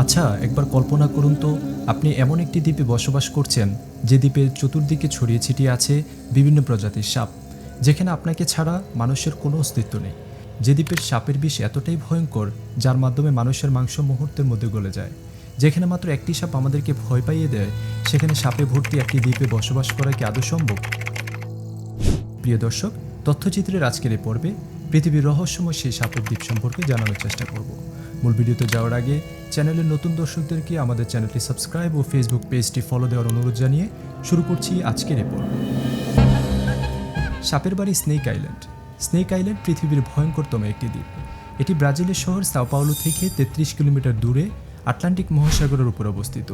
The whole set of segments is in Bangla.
আচ্ছা একবার কল্পনা করুন তো, আপনি এমন একটি দ্বীপে বসবাস করছেন, যে দ্বীপের চতুর্দিকে ছড়িয়ে ছিটিয়ে আছে বিভিন্ন প্রজাতির সাপ, যেখানে আপনাকে ছাড়া মানুষের কোনো অস্তিত্ব নেই। যে দ্বীপের সাপের বিষ এতটাই ভয়ঙ্কর, যার মাধ্যমে মানুষের মাংস মুহূর্তের মধ্যে গলে যায়। যেখানে মাত্র একটি সাপ আমাদেরকে ভয় পাইয়ে দেয়, সেখানে সাপে ভর্তি একটি দ্বীপে বসবাস করা কি আদৌ সম্ভব? প্রিয় দর্শক, তথ্যচিত্রের আজকের এই পর্বে পৃথিবীর রহস্যময় সেই সাপের দ্বীপ সম্পর্কে জানানোর চেষ্টা করব। মূল ভিডিওতে যাওয়ার আগে চ্যানেলের নতুন দর্শকদেরকে আমাদের চ্যানেলটি সাবস্ক্রাইব ও ফেসবুক পেজটি ফলো দেওয়ার অনুরোধ জানিয়ে শুরু করছি আজকের পর্ব সাপের বাড়ি স্নেক আইল্যান্ড। স্নেক আইল্যান্ড পৃথিবীর ভয়ঙ্করতম একটি দ্বীপ। এটি ব্রাজিলের শহর সাও পাওলো থেকে তেত্রিশ কিলোমিটার দূরে আটলান্টিক মহাসাগরের উপর অবস্থিত।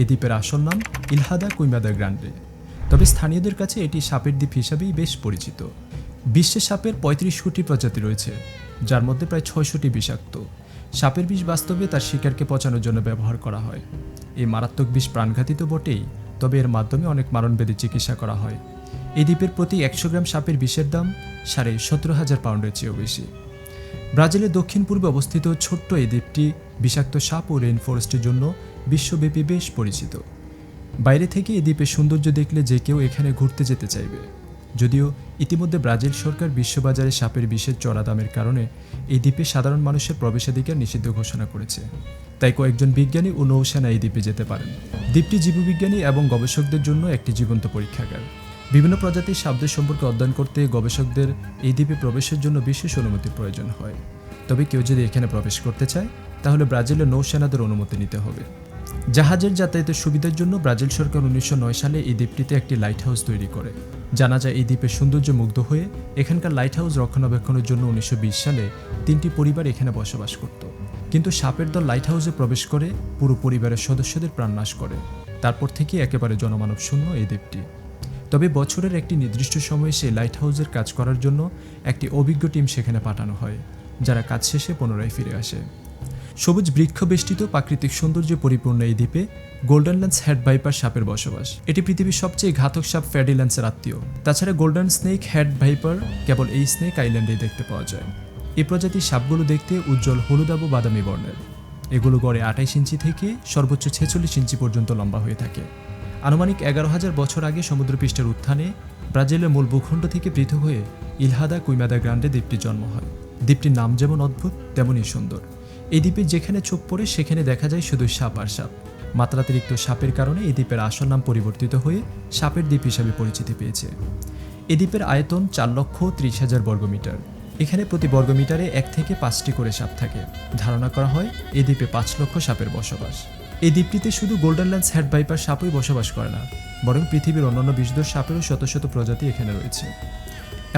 এ দ্বীপের আসল নাম ইলহাদা কুইমাদা গ্রান্ডে। তবে স্থানীয়দের কাছে এটি সাপের দ্বীপ হিসাবেই বেশ পরিচিত। বিশ্বে সাপের পঁয়ত্রিশ কোটি প্রজাতি রয়েছে, যার মধ্যে প্রায় ছয়শটি বিষাক্ত। সাপের বিষ বাস্তবে তার শিকারকে পচানোর জন্য ব্যবহার করা হয়। এই মারাত্মক বিষ প্রাণঘাতী তো বটেই, তবে এর মাধ্যমে অনেক মারণবেদী চিকিৎসা করা হয়। এই দ্বীপের প্রতি একশো গ্রাম সাপের বিষের দাম সাড়ে সতেরো হাজার পাউন্ডের চেয়েও বেশি। ব্রাজিলের দক্ষিণ পূর্বে অবস্থিত ছোট্ট এই দ্বীপটি বিষাক্ত সাপ ও রেইন ফরেস্টের জন্য বিশ্বব্যাপী বেশ পরিচিত। বাইরে থেকে এই দ্বীপের সৌন্দর্য দেখলে যে কেউ এখানে ঘুরতে যেতে চাইবে। যদিও ইতিমধ্যে ব্রাজিল সরকার বিশ্ববাজারে সাপের বিষের চড়া দামের কারণে এই দ্বীপে সাধারণ মানুষের প্রবেশাধিকার নিষিদ্ধ ঘোষণা করেছে। তাই কয়েকজন বিজ্ঞানী ও নৌসেনা এই দ্বীপে যেতে পারেন। দ্বীপটি জীববিজ্ঞানী এবং গবেষকদের জন্য একটি জীবন্ত পরীক্ষাগার। বিভিন্ন প্রজাতির সাপদের সম্পর্কে অধ্যয়ন করতে গবেষকদের এই দ্বীপে প্রবেশের জন্য বিশেষ অনুমতির প্রয়োজন হয়। তবে কেউ যদি এখানে প্রবেশ করতে চায়, তাহলে ব্রাজিলের নৌসেনাদের অনুমতি নিতে হবে। জাহাজের যাতায়াতের সুবিধার জন্য ব্রাজিল সরকার উনিশশো নয় সালে এই দ্বীপটিতে একটি লাইট হাউস তৈরি করে। জানা যায় এই দ্বীপের সৌন্দর্য মুগ্ধ হয়ে এখানকার লাইট হাউস রক্ষণাবেক্ষণের জন্য উনিশশো বিশ সালে তিনটি পরিবার এখানে বসবাস করত। কিন্তু সাপের দল লাইট হাউসে প্রবেশ করে পুরো পরিবারের সদস্যদের প্রাণনাশ করে। তারপর থেকে একেবারে জনমানব শূন্য এই দ্বীপটি। তবে বছরের একটি নির্দিষ্ট সময়ে সেই লাইট হাউসের কাজ করার জন্য একটি অভিজ্ঞ টিম সেখানে পাঠানো হয়, যারা কাজ শেষে পুনরায় ফিরে আসে। সবুজ বৃক্ষ বেষ্টিত প্রাকৃতিক সৌন্দর্যে পরিপূর্ণ এই দ্বীপে গোল্ডেন ল্যান্স হেড ভাইপার সাপের বসবাস। এটি পৃথিবীর সবচেয়ে ঘাতক সাপ ফ্যাডিল্যান্সের আত্মীয়। তাছাড়া গোল্ডেন স্নেক হেড ভাইপার কেবল এই স্নেক আইল্যান্ডেই দেখতে পাওয়া যায়। এই প্রজাতির সাপগুলো দেখতে উজ্জ্বল হলুদাব বাদামি বর্ণের। এগুলো গড়ে আঠাইশ ইঞ্চি থেকে সর্বোচ্চ ছেচল্লিশ ইঞ্চি পর্যন্ত লম্বা হয়ে থাকে। আনুমানিক এগারো হাজার বছর আগে সমুদ্রপৃষ্ঠের উত্থানে ব্রাজিলের মূল ভূখণ্ড থেকে পৃথক হয়ে ইলহাদা কুইমাদা গ্রান্ডে দ্বীপটির জন্ম হয়। দ্বীপটির নাম যেমন অদ্ভুত, তেমনই সুন্দর। এই দ্বীপে যেখানে চোখ পড়ে, সেখানে দেখা যায় শুধু সাপ আর সাপ। মাত্রাতিরিক্ত সাপের কারণে এই দ্বীপের আসল নাম পরিবর্তিত হয়ে সাপের দ্বীপ হিসাবে পরিচিতি পেয়েছে। এই দ্বীপের আয়তন চার লক্ষ ত্রিশ হাজার বর্গমিটার এখানে প্রতি বর্গমিটারে এক থেকে পাঁচটি করে সাপ থাকে। ধারণা করা হয় এই দ্বীপে পাঁচ লক্ষ সাপের বসবাস। এই দ্বীপটিতে শুধু গোল্ডেন ল্যান্স হ্যাড ভাইপার সাপই বসবাস করে না, বরং পৃথিবীর অন্যান্য বিষধর সাপেরও শত শত প্রজাতি এখানে রয়েছে।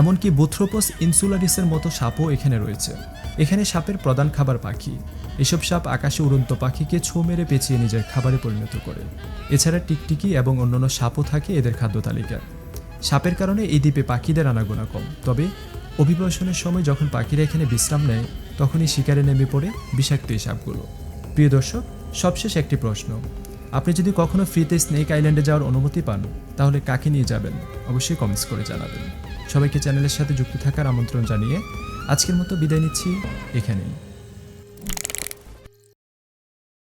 এমনকি বুথ্রোপস ইনসুলারিসের মতো সাপও এখানে রয়েছে। এখানে সাপের প্রধান খাবার পাখি। এসব সাপ আকাশে উড়ন্ত পাখিকে ছো মেরে পেঁচিয়ে নিজের খাবারে পরিণত করে। এছাড়া টিকটিকি এবং অন্যান্য সাপও থাকে এদের খাদ্য তালিকায়। সাপের কারণে এই দ্বীপে পাখিদের আনাগোনা কম। তবে অভিবাসনের সময় যখন পাখিরা এখানে বিশ্রাম নেয়, তখনই শিকারে নেমে পড়ে বিষাক্ত এই সাপগুলো। প্রিয় দর্শক, সবশেষ একটি প্রশ্ন। আপনি যদি কখনো ফ্রিতে স্নেক আইল্যান্ডে যাওয়ার অনুমতি পান, তাহলে কাকে নিয়ে যাবেন? অবশ্যই কমেন্টস করে জানাবেন। সবাইকে চ্যানেলের সাথে যুক্ত থাকার আমন্ত্রণ জানিয়ে আজকের মতো বিদায় নিচ্ছি। এখানেই।